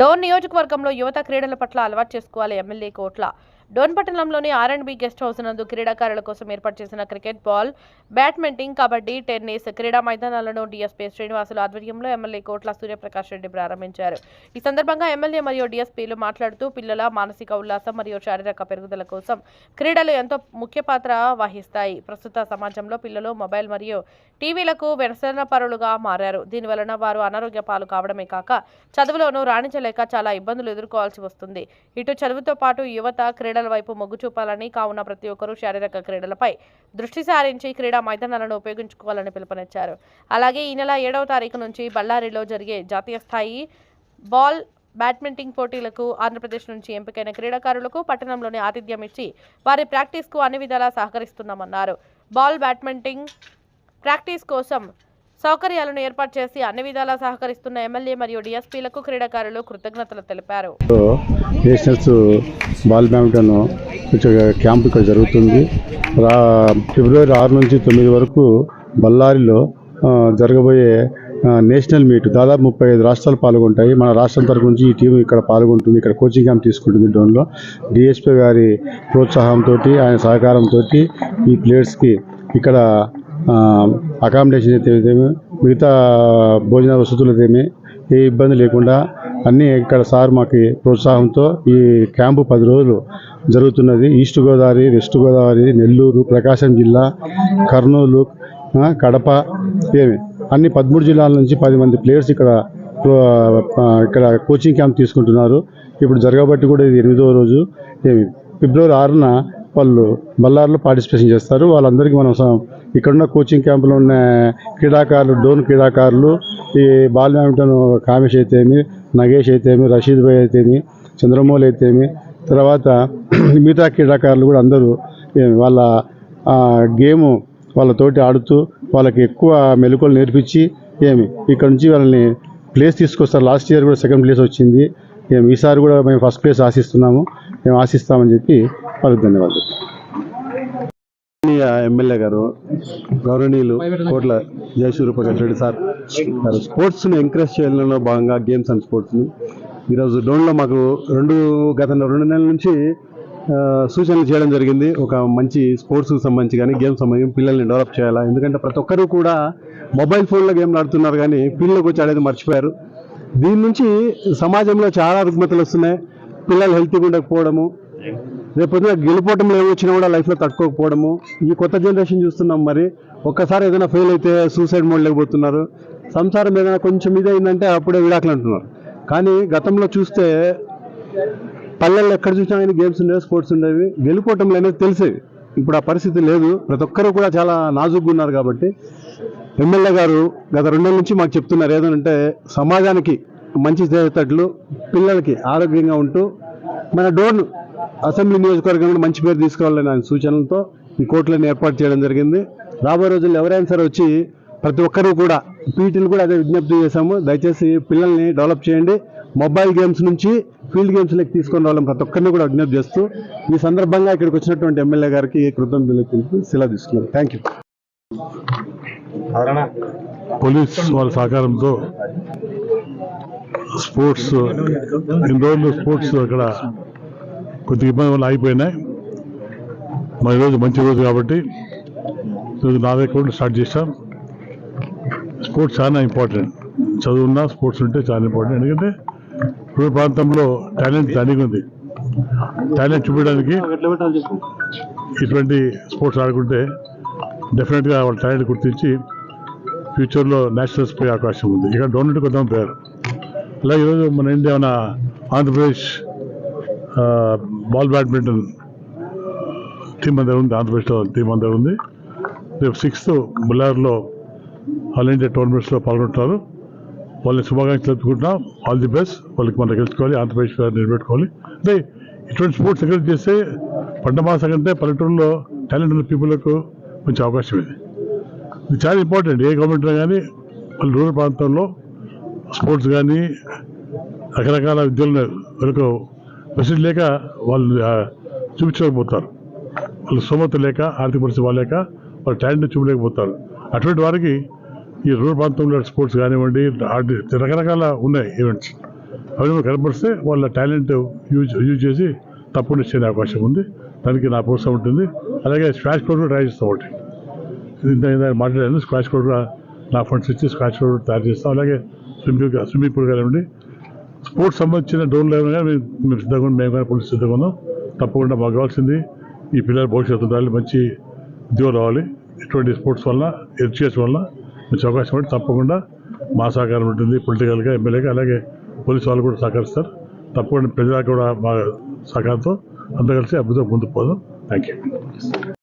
డోన్ నియోజకవర్గంలో యువత క్రీడల పట్ల అలవాటు చేసుకోవాలి ఎమ్మెల్యే కోట్ల. డోన్ పట్టణంలోని R and B guest house నందు క్రీడాకారుల కోసం ఏర్పాటు చేసిన cricket ball badminton kabaddi tennis క్రీడా మైదానాలను డిఎస్పీ శ్రీనివాసులు ఆధ్వర్యంలో ఎమ్మెల్యే కోట్ల సూర్యప్రకాష్ రెడ్డి ప్రారంభించారు. ఈ సందర్భంగా ఎమ్మెల్యే మరియు డిఎస్పీలు మాట్లాడుతూ పిల్లల మానసిక ఉల్లాసం మరియు శారీరక పెరుగుదల కోసం క్రీడలు ఎంతో ముఖ్య పాత్ర వహిస్తాయి. ప్రస్తుత సమాజంలో పిల్లలు మొబైల్ మరియు టీవీలకు వ్యసన పరులుగా మారారు. దీని వలన వారు అనారోగ్య పాలు కావడమే కాక చదువులోనూ రాణించలేక చాలా ఇబ్బందులు ఎదుర్కోవాల్సి వస్తుంది. ఇటు చదువుతో పాటు యువత క్రీడ క్రీడల వైపు మొగ్గు చూపాలని కావున ప్రతి ఒక్కరూ శారీరక క్రీడలపై దృష్టి సారించి క్రీడా మైదానాలను ఉపయోగించుకోవాలని పిలుపునిచ్చారు. అలాగే ఈ నెల ఏడవ తారీఖు నుంచి బళ్ళారిలో జరిగే జాతీయ స్థాయి బాల్ బ్యాడ్మింటన్ పోటీలకు ఆంధ్రప్రదేశ్ నుంచి ఎంపికైన క్రీడాకారులకు పట్టణంలోని ఆతిథ్యం ఇచ్చి వారి ప్రాక్టీస్కు అన్ని విధాలా సహకరిస్తున్నామన్నారు. బాల్ బ్యాడ్మింటన్ ప్రాక్టీస్ కోసం సౌకర్యాలను ఏర్పాటు చేసి అన్ని విధాలా సహకరిస్తున్న ఎమ్మెల్యే మరియు డిఎస్పీలకు క్రీడాకారులు కృతజ్ఞతలు తెలిపారు. నేషనల్స్ బాల్ బ్యాడ్మింటన్ క్యాంప్ ఇక్కడ జరుగుతుంది. రా ఫిబ్రవరి ఆరు నుంచి తొమ్మిది వరకు బళ్ళారిలో జరగబోయే నేషనల్ మీట్ దాదాపు ముప్పై ఐదు రాష్ట్రాలు పాల్గొంటాయి. మన రాష్ట్రం తరపు నుంచి ఈ టీం ఇక్కడ పాల్గొంటుంది. ఇక్కడ కోచింగ్ క్యాంప్ తీసుకుంటుంది డోన్లో డిఎస్పీ గారి ప్రోత్సాహంతో ఆయన సహకారంతో ఈ ప్లేయర్స్కి ఇక్కడ అకామిడేషన్ అయితేమి మిగతా భోజన వసతులు అయితేమి ఏ ఇబ్బంది లేకుండా అన్నీ ఇక్కడ సార్ మాకు ప్రోత్సాహంతో ఈ క్యాంపు పది రోజులు జరుగుతున్నది. ఈస్ట్ గోదావరి వెస్ట్ గోదావరి నెల్లూరు ప్రకాశం జిల్లా కర్నూలు కడప ఏమి అన్ని పదమూడు జిల్లాల నుంచి పది మంది ప్లేయర్స్ ఇక్కడ ఇక్కడ కోచింగ్ క్యాంప్ తీసుకుంటున్నారు. ఇప్పుడు జరగబట్టి కూడా ఇది ఎనిమిదవ రోజు ఏమి ఫిబ్రవరి ఆరున వాళ్ళు బళ్ళారిలో పార్టిసిపేషన్ చేస్తారు. వాళ్ళందరికీ మనం ఇక్కడున్న కోచింగ్ క్యాంపులో ఉన్న క్రీడాకారులు డోన్ క్రీడాకారులు ఈ బాల్ బ్యాడ్మింటన్ కామేష్ అయితేమి నగేష్ అయితేమి రషీద్ భాయ్ అయితేమి చంద్రమౌళి అయితేమి తర్వాత మిగతా క్రీడాకారులు కూడా అందరూ వాళ్ళ గేము వాళ్ళతోటి ఆడుతూ వాళ్ళకి ఎక్కువ మెలకువలు నేర్పించి ఏమి ఇక్కడ నుంచి వాళ్ళని ప్లేస్ తీసుకొస్తారు. లాస్ట్ ఇయర్ కూడా సెకండ్ ప్లేస్ వచ్చింది. మేము ఈసారి కూడా మేము ఫస్ట్ ప్లేస్ ఆశిస్తున్నాము. మేము ఆశిస్తామని చెప్పి వాళ్ళకి ధన్యవాదాలు. ఎమ్మెల్యే గారు గౌరవనీయులు కోట్ల జయసూర్యప్రకాష్ రెడ్డి సార్ స్పోర్ట్స్ని ఎంకరేజ్ చేయడంలో భాగంగా గేమ్స్ అండ్ స్పోర్ట్స్ని ఈరోజు డోన్లో మాకు రెండు గత రెండు నెలల నుంచి సూచనలు చేయడం జరిగింది. ఒక మంచి స్పోర్ట్స్కి సంబంధించి కానీ గేమ్స్ సంబంధించి పిల్లల్ని డెవలప్ చేయాలా? ఎందుకంటే ప్రతి ఒక్కరూ కూడా మొబైల్ ఫోన్లో గేమ్లు ఆడుతున్నారు కానీ ఫీల్డ్లోకి వచ్చి ఆడేది మర్చిపోయారు. దీని నుంచి సమాజంలో చాలా రుగ్మతలు వస్తున్నాయి. పిల్లలు హెల్తీగా ఉండకపోవడము. రేపొద్దున గెలిపోవటంలో ఏమొచ్చినా కూడా లైఫ్లో తట్టుకోకపోవడము. ఈ కొత్త జనరేషన్ చూస్తున్నాం మరి. ఒక్కసారి ఏదైనా ఫెయిల్ అయితే సూసైడ్ మోడ్ లేకపోతున్నారు సంసారం ఏదైనా కొంచెం ఇది అయిందంటే అప్పుడే విడాకులు అంటున్నారు. కానీ గతంలో చూస్తే పల్లెల్లో ఎక్కడ చూసినా కానీ గేమ్స్ ఉండేవి స్పోర్ట్స్ ఉండేవి. గెలుపోవటంలో అనేది తెలిసేవి. ఇప్పుడు ఆ పరిస్థితి లేదు. ప్రతి ఒక్కరు కూడా చాలా నాజుగ్గా ఉన్నారు కాబట్టి ఎమ్మెల్యే గారు గత రెండు నుంచి మాకు చెప్తున్నారు ఏదంటే సమాజానికి మంచి చేసేటట్లు పిల్లలకి ఆరోగ్యంగా ఉంటూ మన డోన్ అసెంబ్లీ నియోజకవర్గంలో మంచి పేరు తీసుకోవాలని ఆయన సూచనలతో ఈ కోర్టులను ఏర్పాటు చేయడం జరిగింది. రాబోయే రోజుల్లో ఎవరైనా సరే వచ్చి ప్రతి ఒక్కరూ కూడా పీటీలు కూడా అదే విజ్ఞప్తి చేశాము. దయచేసి పిల్లల్ని డెవలప్ చేయండి. మొబైల్ గేమ్స్ నుంచి ఫీల్డ్ గేమ్స్లోకి తీసుకొని రావాలని ప్రతి ఒక్కరిని కూడా విజ్ఞప్తి చేస్తూ ఈ సందర్భంగా ఇక్కడికి వచ్చినటువంటి ఎమ్మెల్యే గారికి కృతజ్ఞతలు తెలుపుతూ సెలవు తీసుకున్నాను. థ్యాంక్ యూ పోలీస్ వాళ్ళ సహకారంతో స్పోర్ట్స్ ఇన్ని రోజులు స్పోర్ట్స్ అక్కడ కొద్దిగా ఇబ్బంది వల్ల ఆగిపోయినాయి. మరి ఈరోజు మంచి రోజు కాబట్టి ఈరోజు నా స్టార్ట్ చేశాం. స్పోర్ట్స్ చాలా ఇంపార్టెంట్. చదువున్నా స్పోర్ట్స్ ఉంటే చాలా ఇంపార్టెంట్. ఎందుకంటే రూరల్ ప్రాంతంలో టాలెంట్ దానికి ఉంది. టాలెంట్ చూపించడానికి ఇటువంటి స్పోర్ట్స్ ఆడుకుంటే డెఫినెట్గా వాళ్ళ టాలెంట్ గుర్తించి ఫ్యూచర్లో నేషనల్స్ పోయే అవకాశం ఉంది. ఇక్కడ డోనెట్ కొందాం పేరు ఇలా ఈరోజు మన ఇండియా మన ఆంధ్రప్రదేశ్ బాల్ బ్యాడ్మింటన్ టీం అందరు ఉంది. ఆంధ్రప్రదేశ్లో టీం అందరు ఉంది. రేపు సిక్స్త్ బుల్లార్లో ఆల్ ఇండియా టోర్నమెంట్స్లో పాల్గొంటున్నారు వాళ్ళని శుభాకాంక్షలు తెలుపుకుంటున్నాం. All the best. వాళ్ళకి మనం గెలుచుకోవాలి ఆంధ్రప్రదేశ్ నిలబెట్టుకోవాలి. అంటే ఇటువంటి స్పోర్ట్స్ ఎంకరేజ్ చేస్తే పంట మాసం కంటే పల్లెటూరులో టాలెంట్ ఉన్న పీపుల్కు మంచి అవకాశం ఇది. ఇది చాలా ఇంపార్టెంట్ ఏ గవర్నమెంట్ కానీ వాళ్ళు రూరల్ ప్రాంతంలో స్పోర్ట్స్ కానీ రకరకాల విద్యలు వాళ్ళకు ఫెసిలిటీ లేక వాళ్ళు చూపించలేకపోతారు. వాళ్ళు స్తోమత లేక ఆర్థిక పరిస్థితి వాళ్ళేక వాళ్ళ టాలెంట్ చూపలేకపోతారు. అటువంటి వారికి ఈ రూరల్ ప్రాంతంలో స్పోర్ట్స్ కానివ్వండి రకరకాల ఉన్నాయి ఈవెంట్స్ ఎవరైనా కనపడిస్తే వాళ్ళ టాలెంట్ యూజ్ యూజ్ చేసి తప్పుడు ఇచ్చే అవకాశం ఉంది. దానికి నా ప్రోత్సాహం ఉంటుంది. అలాగే స్క్వాష్ కూడా ట్రై చేస్తాం ఒకటి. ఇంత మాట్లాడాను స్క్వాష్ కోడ్ కూడా నా ఫండ్స్ ఇచ్చి స్క్వాష్ కోడ్ కూడా తయారు చేస్తాం. అలాగే స్విమ్మింగ్ స్విమ్మింగ్ పూల్ కానివ్వండి. స్పోర్ట్స్ సంబంధించిన డ్రోన్ లెవెల్ కానీ మేము సిద్ధంగా మేము కానీ పోలీసు సిద్ధంగా ఉన్నాం. తప్పకుండా మాకు కావాల్సింది ఈ పిల్లల భవిష్యత్తు ఉండాలి మంచి ఉద్యోగం రావాలి. ఇటువంటి స్పోర్ట్స్ వల్ల ఎడ్యుకేషన్ వల్ల మంచి అవకాశం ఉంటే తప్పకుండా మా సహకారం ఉంటుంది పొలిటికల్గా ఎమ్మెల్యేగా అలాగే పోలీసు వాళ్ళు కూడా సహకరిస్తారు. తప్పకుండా ప్రజలకు కూడా మా సహకారంతో అందరూ కలిసి అభివృద్ధి ముందుకు పోదాం. Thank you